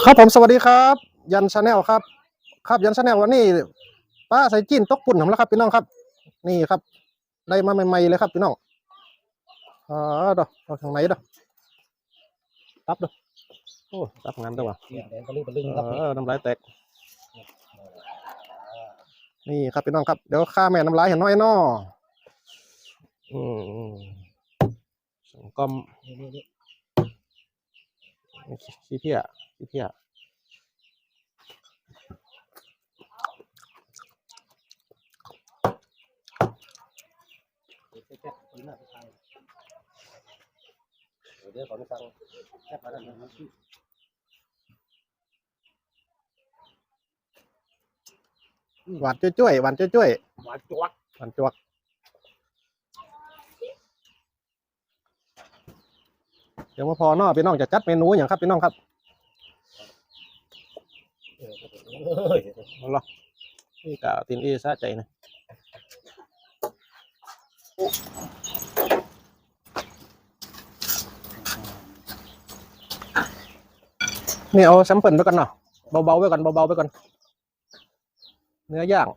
ครับผมสวัสดีครับ ยันชาแนลครับ ครับยันชาแนลวันนี้ป้าใส่จีนตกปุ่นผมแล้วครับพี่น้องครับ นี่ครับ ได้มาใหม่ๆเลยครับพี่น้องอ๋อดอกเอาทางไหนดอกตับดอกโอ้ตับงานตัวะเนี่ยแดงตะลึงตะลึงครับเออน้ำลายแตก นี่ครับพี่น้องครับเดี๋ยวข้าแม่น้ำลายเห็นน้อยน้ออืมอืมสองกลมนี่นี่นี่ขี้เพี้ยขี้ เพี้ยแซ่บๆนี่น่าจะทานเดี๋ยวขอไปสั่งแซ่บมาแล้วนะพี่หวานจ้วยๆหวานจ้วยหวานจวกๆหวานจวกเดี๋ยวมาพอเนอพี่น้องจะจัดเมนูอย่างครับพี่น้องครับ เออเอ้ ยเอนี่กะตินอีซะใจนะนี่เอาแซมเปิลไว้ก่อนเนาะเบาๆไว้ก่อนเบาๆไว้ก่อนเนื้อย่าง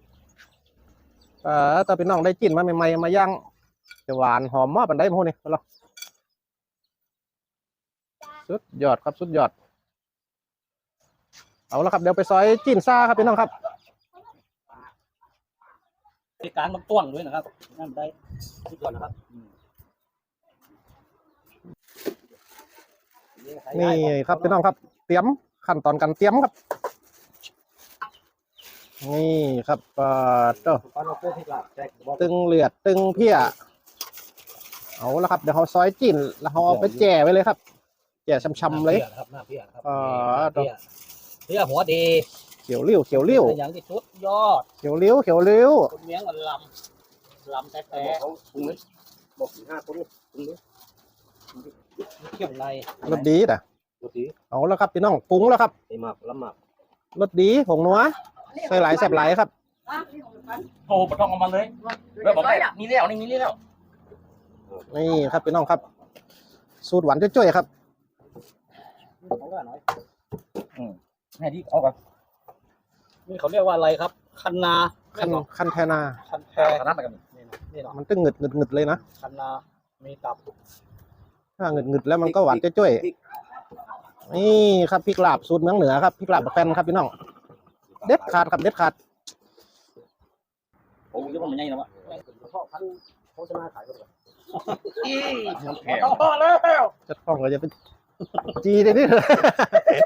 เอ่อถ้าพี่น้องได้กินมาใหม่ๆมาย่างจะหวานหอมมากปันได้พวกนี้เอาล่ะสุดยอดครับสุดยอด เอาละครับเดี๋ยวไปซอยจีนซ่าครับพี่น้องครับมีการมันต้วงด้วยนะครับนั่นได้ทุกคนนะครับอืมนี่ครับพี่น้องครับ เตรียมขั้นตอนการเตรียมครับ นี่ครับเอ่อเจ้าตอนเราเพื่อที่จะแจกบอกตึงเลือดตึงเพี้ยเอาละครับเดี๋ยวเขาซอยจีนแล้วเขาเอาไปแจ่ไว้เลยครับแจ่ช้ำๆเลยครับหน้าเพี้ยครับอ๋อ เพี้ยเพี้ยหัวดีเขียวเลี้ยวเขียวเลี้ยวเป็นอย่างที่สุดยอดเขียวเลี้ยวเขียวเลี้ยวคุณเมียงมันลำลำแต่แต่เขาปรุงเลยบอกสี่ห้าคนปรุงเลยเกี่ยวไรรสดีนะรสดีเอาละครับพี่น้องปรุงแล้วครับไอ้หมากลำหมากรสดีผงนัวใส่หลายแซ่บหลายครับโอ้ปต้องเอามาเลยแล้วบอกได้มีแล้วนี่มีแล้วนี่ครับพี่น้องครับ สูตรหวานจ้วยๆครับของก็หน่อย ให้ที่เอาก่อนนี่เขาเรียกว่าอะไรครับ คันนาขั้นขั้นแทนา คันแพขนาดกันนี่นะนี่เนาะมันตึงหงึดหงึดหงึดเลยนะ คันนา มีตับ ถ้าหงึดหงึดแล้วมันก็หวานจ้วยๆนี่ครับพริกลาบสูตรเมืองเหนือครับพริกลาบบักแฟนครับพี่น้อง เด็ดขาดครับเด็ดขาดโอ้ยมันใหญ่แล้ววะพ่อพันธุ์โฆษณาขายกันก่อนแข็งพอแล้วจะต้องก็จะเป็นจีได้นี่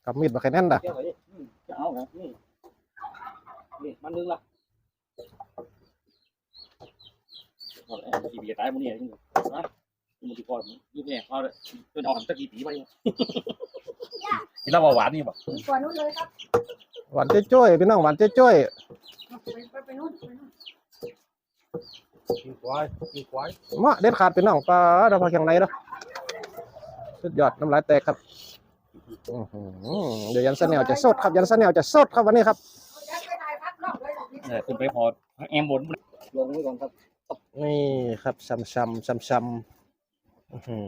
กอย่างครับได้อะสามบาทของบัตรก็ไปซาแหลงซาแหลงซาแหลงมันจะซาดึกสี่มื้อจำมีดมาใครทุกอย่างจัดแต่สามบาทสั้นสั้นกับมีดบักแค่นั้นด่ะเที่ยวไปดิอืมจะเอาครับนี่นี่มันนึงละกี่ปีตายมันเนี่ยนะมันที่ก่อนยี่เนี่ยเอาเลยเป็นออกตะกี้ปีไปกินเหล้าหวานนี่แบบกว่านู้นเลยครับหวานจ้วยๆพี่น้องหวานจ้วยไปไปไปนู้นไปนู้นกินควายกินควายๆมาเด็ดขาดพี่น้องปลาดาวพอแข็งไรเนาะสุดยอดน้ำลายแตกครับอื้อหือ เดี๋ยวยันสแนลจะสดครับยันสแนลจะสดครับวันนี้ครับย้ายไปถ่ายพักนอกเลยนี่เออขึ้นไปพอแอมบนลงไว้ก่อนครับ นี่ครับซ้ำซ้ำซ้ำซ้ำอื้อหื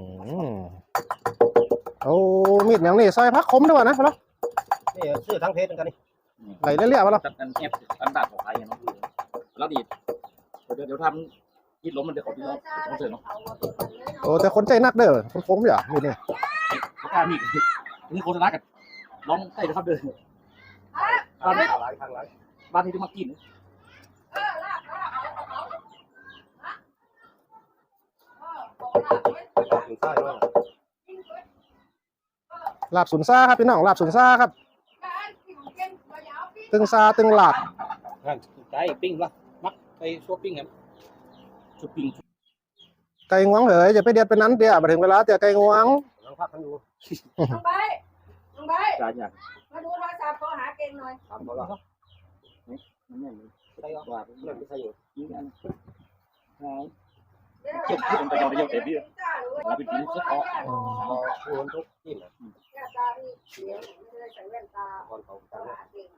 อเอามีดอย่างนี้ซอยพักคมด้วยนะเหรอนี่ซื้อทั้งเพชรเหมือนกันนี่ไหลเรียบๆวะเหรอตัดกันแอบตันดาดของไทยเนาะแล้วดีเดี๋ยวเดี๋ยวทำยิดล้มมันเดี๋ยวเขาที่เราเขาเสร็จเนาะเอามาเป็นคนเลยเนาะโอ้แต่คนใจนักเด้อคนคมอย่ามีดนี่เขา กล้ามีนี่โฆษณากันร้องใกล้จะครับเดินทางหลายทางหลายบ้านที่มากินเออลากลากเอาเอาเอาฮะเออบอกลากไว้ถึงใต้ว่าทิ้งไว้ลาบสุนซ่าครับพี่น้องลาบสุนซ่าครับการที่ของเก่งตัวยาวพี่ตึงซาตึงหลาบนั่นใจปิ้งละมักไปชัวปิ้งครับชุดปิ้งไก่งวงเหยอย่าไปเดียดไปนั้นเดี๋ยวมาถึงเวลาเดี๋ยวไก่งวงลั งพักกันอยู่ลงไปน้องใบจานอย่างมาดูโทรศัพท์โทรหาเก่งหน่อยถามเขาละมันแม่นได้ก็ว่าเรื่องที่ใช่อยู่ยิงอันหายเดี๋ยวเก็บที่ผมไปเอาในเยอะเต็มที่เราไปกินซุปเขาอ๋อคูณทุกที่เลยแก้ตาที่เสียไม่ได้ใส่แว่นตาก่อนเขาโทรตั้งหาเก่ง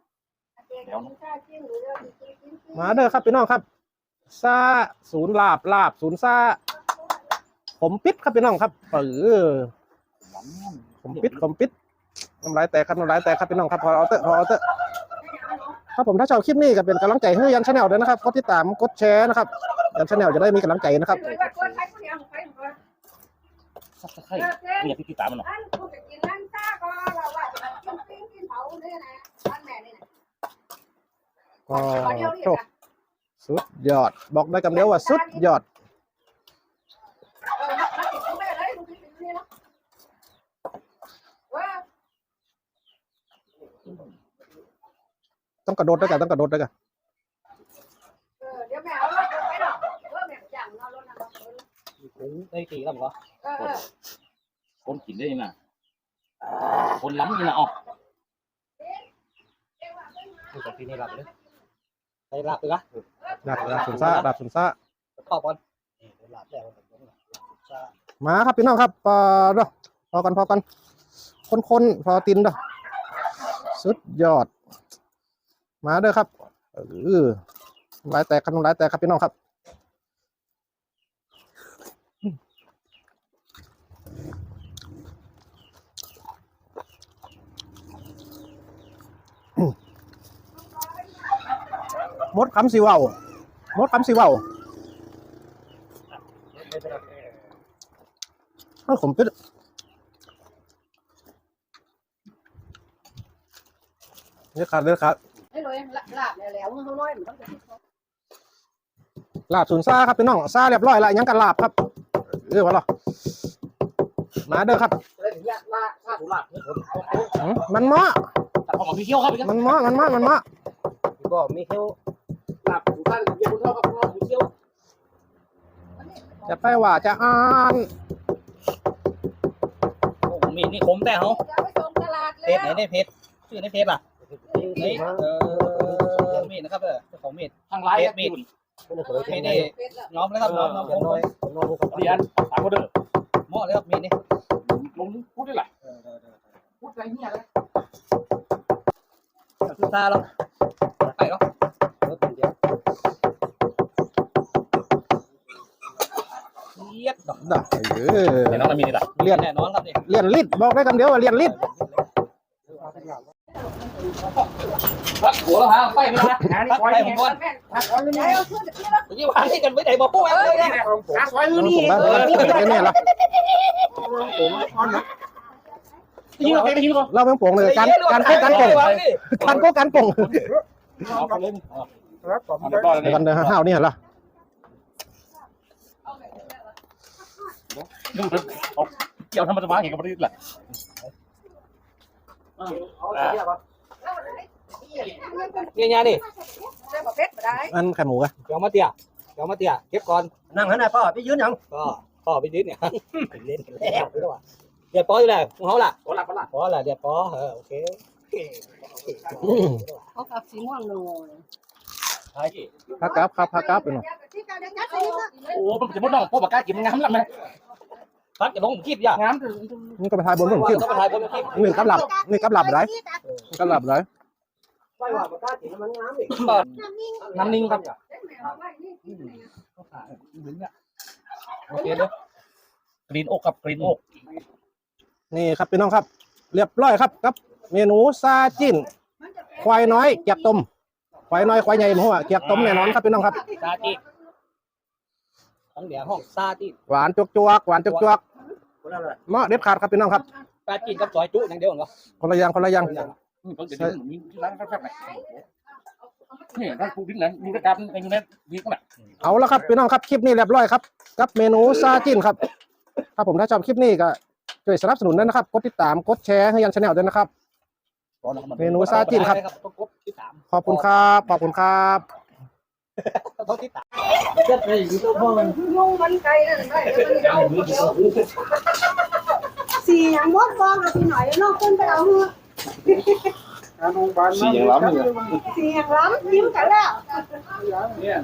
เก่งกินข้าวจิ้มหรือเรื่องกินกินกินมาเด้อครับพี่น้องครับซาศูนย์ลาบลาบศูนย์ซาผมปิดครับพี่น้องครับเออ ผมปิดผมปิดน้ำลายแตกครับน้ำลายแตกครับพี่น้องครับพอเอาเตอะพอเอาเตอะครับผมถ้าชอบคลิปนี้ก็เป็นกำลังใจให้ยันชาแนลด้วยนะครับกดติดตามกดแชร์นะครับยันชาแนลจะได้มีกำลังใจนะครับเลยว่าคนไทยคนเดียวใครคนสักสักเอให้อเก่งไม่ติดตามมันหรอก็สุดยอด บอกได้คำเดียวว่าสุดยอด เออมาติดกูไม่เลยมึงกินนี่นะว่า ต้องกระโดดด้วยกันต้องกระโดดด้วยกันเออเดี๋ยวแม่เอารถไปหรอกเออแม่จังเอารถนะถึงได้กี่ลำก็เออเออคนกินได้ยังไงคนล้ำยังไงอ๋อคือจากที่นี่หลับเลยไปหลับไปละดาบดาบสุนซ่าดาบสุนซ่าเข้าบอลหลับแล้วมาครับพี่น้องครับพอเด้อพอกันพอกัน คนคนๆพอตินเด้อ สุดยอด มาเด้อครับเออลายแตกครับน้ำลายแตกครับพี่น้องครับมดคำสิเว่ามดคำสิเว่าเอ้าผมเป็ด ขาดเลือดขาดไอ้ลอยลาบแล้วแล้วเขาน้อยมันต้องจะลาบศูนย์ซ่าครับพี่น้องซ่าเรียบร้อยละยังกันลาบครับเรียกว่าหรอมาเด้อครับเลยถึงยากว่าถ้าถูหลับเนี่ยผมหืมมันเหมาะแต่พอมาพี่เที่ยวครับพี่มันเหมาะมันเหมาะมันเหมาะก็มีแค่หลับถูกันเยี่ยมเท่ากับเราเที่ยวจะไปว่าจะอ่านโอ้มีนี่คมแต่เขาจะไปส่งตลาดเพแล้จวไหนได้เพจชื่อในเพจล่ะ นี่เออมีดนะครับเออเจ้าของมีดทางไลน์มีดไม่เคยเพจนี่น้องเลยครับน้องน้องอย่างน้อยน้อยกับเรียนสามคนเด้อเหมาะเลยครับมีดนี่ลงพูดได้แหละพูดอะไรเนี่ยเลยคือตาเราไปเนาะรถเดียวเลียดดอกด่าเออเดี๋ยวน้องมีนี่แหละเลียนแน่นอนครับนี่เลียนลิดบอกได้คำเดียวว่าเลียนลิด พักหัวแล้วฮะไปไม่ได้งานนี้ไปผมก่อนแม่เอาขึ้นที่รถยี่วางที่กันไม่ได้บอกพวกเลยเนี่ยผมอาสวยผมนี่บ้านเป็นแน่ละยิงเราไปยิงเราเล่าเรื่องโป่งเลยการการโก้การโป่งการโก้การโป่งเอาไปเลยครับผมเอาไปเลยกันเดินห้าวนี่เหรอดูเอาเกี่ยวธรรมะมาเห็นกับประเทศแหละ เอาเที่ยวป่ะเนี่ยเนี่ยนี่ได้ประเภทมาได้อันไข่หมูอะเดี๋ยวมาเตี้ยเดี๋ยวมาเตี้ยเก็บก่อนนั่งหันหน้าพ่อพี่ยืนยังก็พ่อไปดิ้นเนี่ยเล่นแล้วหรือว่าเดี๋ยวป้ออยู่แล้วของเขาล่ะป้อละป้อละป้อละเดี๋ยวป้อเออโอเคเขากับสีม่วงหน่อยใช่พักกับครับพักกับเป็นหรอโอ้มันจะพูดน้องพวกปากกากินงามลำไหม พักจะลงคลิปอย่างงามนี่ก็ไปทายบนผมขึ้นต้องไปถ่ายบนคลิปนี่กับหลับนี่กับหลับไรกับหลับไรไม่ว่าปากกาสีมันงามอีกน้ำนิ่งครับโอเคเด้อกรีนอกครับกรีนอกนี่ครับพี่น้องครับ เรียบร้อยครับกับ เมนูซาจิ้นควายน้อยเกียบต้มควายน้อยควายใหญ่หมูอะเกียบต้มแน่นอนครับพี่น้องครับซาจิ ของเดี๋ยวห้องซาจิหวานจวกจวกๆหวานจวกจวกคนละเลยๆเหมาะเด็ดขาดครับพี่น้องครับซาจิกับซอยจุอย่างเดียวเหรอคนละอย่างคนละอย่างมีร้านแฟบๆไหนนี่ร้านปูดิ้นนั้นมีรายการในยูเน็ตมีก็แบบเอาละครับพี่น้องครับคลิปนี้เรียบร้อยครับกับเมนูซาจิ้นครับถ้าผมถ้าชอบคลิปนี้ก็ช่วยสนับสนุนด้วยนะครับกดติดตามกดแชร์ให้ยันชาแนลด้วยนะครับ เมนูซาจินครับ ต้องกดที่สาม ขอบคุณครับขอบคุณครับ ต้องที่ตามจะไปอยู่ตัวพ่อยุ่งมันไกลนั่นได้สี่อย่างมดฟองเอาพี่หน่อยแล้วน้อกขึ้นไปเอาเถอะสี่อย่างล้ำเลยสี่อย่างล้ำยิ้มกันแล้วเนี่ย